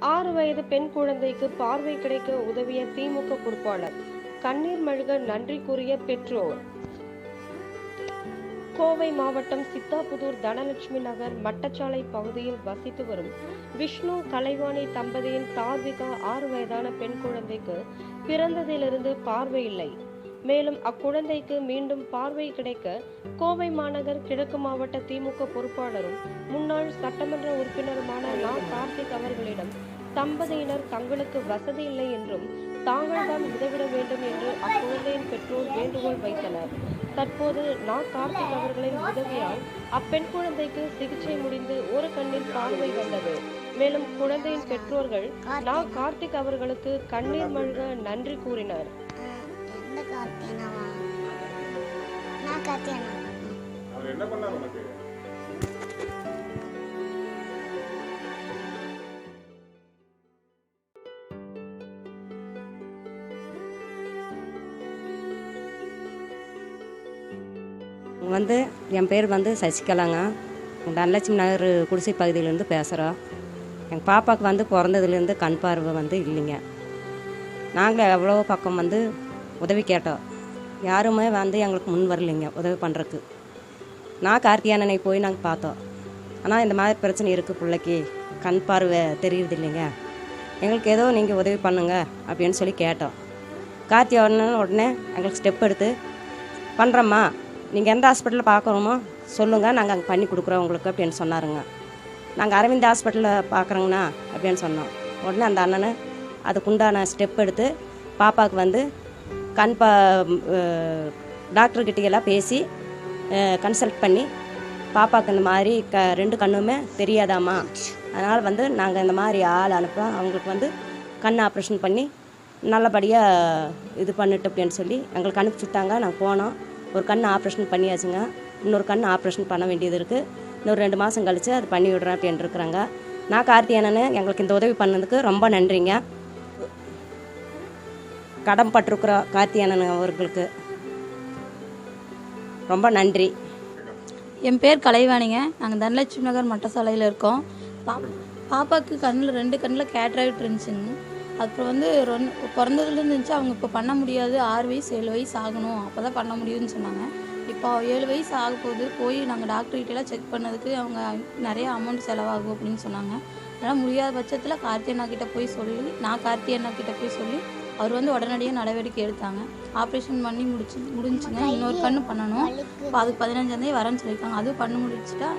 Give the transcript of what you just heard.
ஆறு வயது பெண் குழந்தைக்கு பார்வை கிடைக்க உதவிய திமுக பொறுப்பாளர் கண்ணீர் மழுக நன்றி கூறிய பெற்றோர். கோவை மாவட்டம் சித்தாபுதூர் தனலட்சுமி நகர் மட்டச்சாலை பகுதியில் வசித்து வரும் விஷ்ணு கலைவாணி தம்பதியின் தார்விகா ஆறு வயதான பெண் குழந்தைக்கு பிறந்ததிலிருந்து பார்வை இல்லை. மேலும் அக்குழந்தைக்கு மீண்டும் பார்வை கிடைக்க கோவை மாநகர் கிழக்கு மாவட்ட திமுக பொறுப்பாளரும் முன்னாள் சட்டமன்ற உறுப்பினருமான நா. கார்த்திக் அவர்களிடம் தம்பதியினர் தங்களுக்கு வசதி இல்லை என்றும் தாங்கள்தான் உதவிட வேண்டும் என்று அக்குழந்தையின் பெற்றோர் வேண்டுகோள் வைத்தனர். தற்போது நா. கார்த்திக் அவர்களின் உதவியால் அப்பெண் குழந்தைக்கு சிகிச்சை முடிந்து ஒரு கண்ணில் பார்வை வந்தது. மேலும் குழந்தையின் பெற்றோர்கள் நா. கார்த்திக் அவர்களுக்கு கண்ணீர் மல்க நன்றி கூறினர். கார்த்தியனாவா நான் கார்த்தியனா அவர் என்ன பண்ணார் உனக்கு? வந்து என் பேர் வந்து சசிகலாங்க. தனலட்சுமி நகர் குடிசை பகுதியிலேருந்து பேசுகிறோம் எங்கள் பாப்பாவுக்கு வந்து பிறந்ததுலேருந்து கண் பார்வை வந்து இல்லைங்க. நாங்களே எவ்வளோ பக்கம் வந்து உதவி கேட்டோம். யாருமே வந்து எங்களுக்கு முன் வரலைங்க உதவி பண்ணுறக்கு நான் கார்த்தியானனை போய் நாங்கள் பார்த்தோம். ஆனால் இந்த மாதிரி பிரச்சனை இருக்குது பிள்ளைக்கு. கண் பார்வை தெரியுது இல்லைங்க. எங்களுக்கு ஏதோ நீங்கள் உதவி பண்ணுங்க அப்படின்னு சொல்லி கேட்டோம். கார்த்தியா உடனே உடனே எங்களுக்கு ஸ்டெப் எடுத்து பண்ணுறோம்மா நீங்கள் எந்த ஹாஸ்பிட்டலில் பார்க்குறோமோ சொல்லுங்கள் நாங்கள் அங்கே பண்ணி கொடுக்குறோம் உங்களுக்கு அப்படின்னு சொன்னாருங்க. நாங்கள் அரவிந்த் ஹாஸ்பிட்டலில் பார்க்குறோங்கண்ணா அப்படின்னு சொன்னோம். உடனே அந்த அண்ணனை அதுக்குண்டான ஸ்டெப் எடுத்து பாப்பாவுக்கு வந்து கண் ப டாக்டர்கிட்டையெல்லாம் பேசி கன்சல்ட் பண்ணி பாப்பாவுக்கு இந்த மாதிரி க ரெண்டு கண்ணுமே தெரியாதாம்மா. அதனால் வந்து நாங்கள் இந்த மாதிரி ஆள் அனுப்புகிறோம் அவங்களுக்கு வந்து கண் ஆப்ரேஷன் பண்ணி நல்லபடியாக இது பண்ணிட்டு அப்படின்னு சொல்லி எங்களுக்கு அனுப்பிச்சி விட்டாங்க நாங்கள் போனோம். ஒரு கண் ஆப்ரேஷன் பண்ணியாச்சுங்க. இன்னொரு கண் ஆப்ரேஷன் பண்ண வேண்டியது இருக்குது இன்னொரு ரெண்டு மாதம் கழித்து அது பண்ணி விடுறேன் அப்படின்ட்டு இருக்கிறாங்க. நான் கார்த்தியானனு எங்களுக்கு இந்த உதவி பண்ணதுக்கு ரொம்ப நன்றிங்க. கடன் பட்டிருக்கிறோம் கார்த்தியானன் அவர்களுக்கு ரொம்ப நன்றி. என் பேர் கலைவாணிங்க. நாங்கள் தனலட்சுமி நகர் மட்டசாலையில் இருக்கோம். பா பாப்பாவுக்கு கண்ணில் ரெண்டு கண்ணில் கேட்ராக்ட் இருந்துச்சுங்க. அப்புறம் வந்து ரொன் பிறந்ததுலேருந்து இருந்துச்சு. அவங்க இப்போ பண்ண முடியாது. ஆறு வயசு ஏழு வயசு ஆகணும். அப்போ தான் பண்ண முடியும்னு சொன்னாங்க. இப்போ ஏழு வயசு ஆக போகுது. போய் நாங்கள் டாக்டர்கிட்டலாம் செக் பண்ணதுக்கு அவங்க நிறைய அமௌண்ட் செலவாகும் அப்படின்னு சொன்னாங்க. அதனால் முடியாத பட்சத்தில் கார்த்தி அண்ணா கிட்டே போய் சொல்லி நான் கார்த்தி அண்ணா கிட்டே போய் சொல்லி அவர் வந்து உடனடியாக நடவடிக்கை எடுத்தாங்க. ஆப்ரேஷன் பண்ணி முடிச்சு முடிஞ்சுங்க இன்னொரு கண்ணு பண்ணணும். இப்போ அதுக்கு பதினஞ்சாந்தேதி வரேன்னு சொல்லியிருக்காங்க. அதுவும் பண்ணி முடிச்சுட்டா